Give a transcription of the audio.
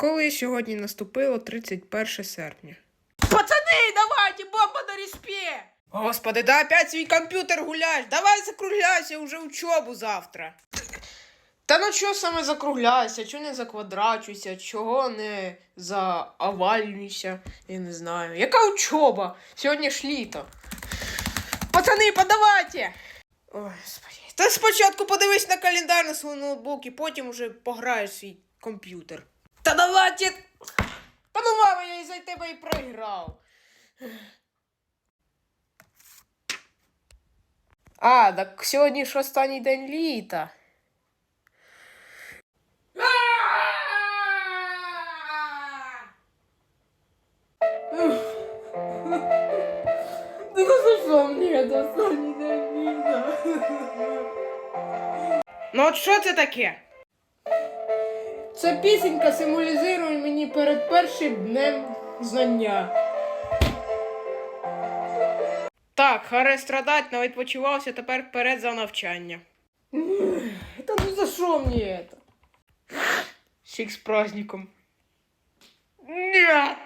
Коли сьогодні наступило 31 серпня. Пацаны, давайте, бомба на респе! Господи, да опять свій комп'ютер гуляєш. Давай закругляйся, уже учобу завтра. Та ну чого саме закругляйся, чого не заквадрачуйся, чого не заовальнюйся, я не знаю. Яка учоба? Сьогодні ж літо. Пацани, подавайте! Ой, господи. Та спочатку подивись на календар на свій ноутбук і потім уже пограєш свій комп'ютер. Та давайте! Та ну мама, я із-за тебе і проіграв. А, так сьогодні ж останній день літа. Да ну за что мне это Соня Давида? Ну от що це таке? Ця пісенька символізує мені перед першим днем знання. Так, харе страдать, навіть відпочивався тепер вперед за навчання. Та ну за що мені это? Всіх з праздником. Нет!